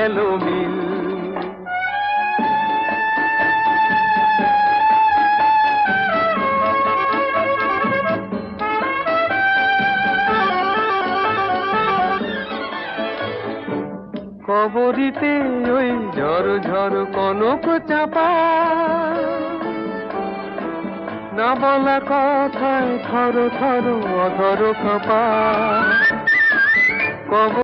গেল মিল। কবরিতে ওই ঝড় ঝড় কনক চাপা। না বলা কথায় থর থর অধর কাপা। কবর